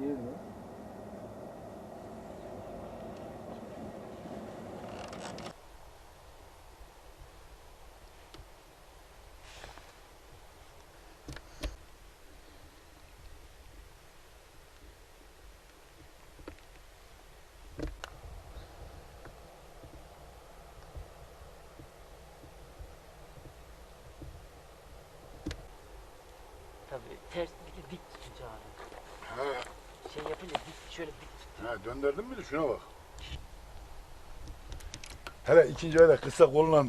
Değil mi? Tabii ters bir de dik tutacağım. Şey yapınca dik şöyle dik he döndürdün mü de şuna bak. Hele ikinci ayda kısa kolla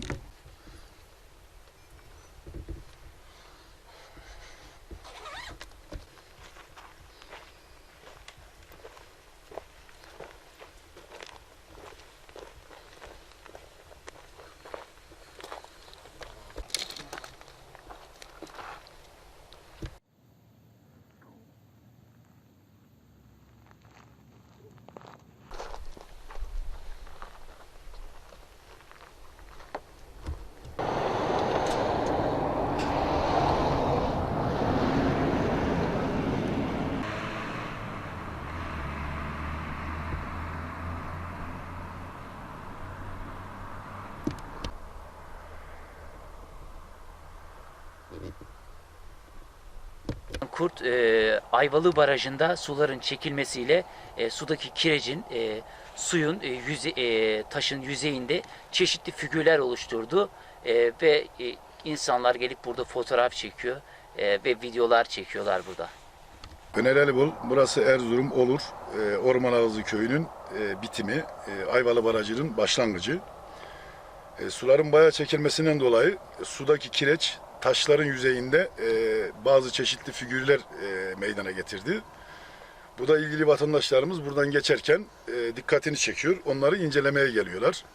Kurt e, Ayvalı Barajı'nda suların çekilmesiyle e, sudaki kirecin, e, suyun e, yüze, e, taşın yüzeyinde çeşitli figürler oluşturdu E, ve e, insanlar gelip burada fotoğraf çekiyor e, ve videolar çekiyorlar burada. Öner Elibol, burası Erzurum Olur, e, Orman Ağzı Köyü'nün e, bitimi, e, Ayvalı Barajı'nın başlangıcı. E, suların bayağı çekilmesinden dolayı e, sudaki kireç taşların yüzeyinde e, bazı çeşitli figürler e, meydana getirdi. Bu da ilgili vatandaşlarımız buradan geçerken e, dikkatini çekiyor, onları incelemeye geliyorlar.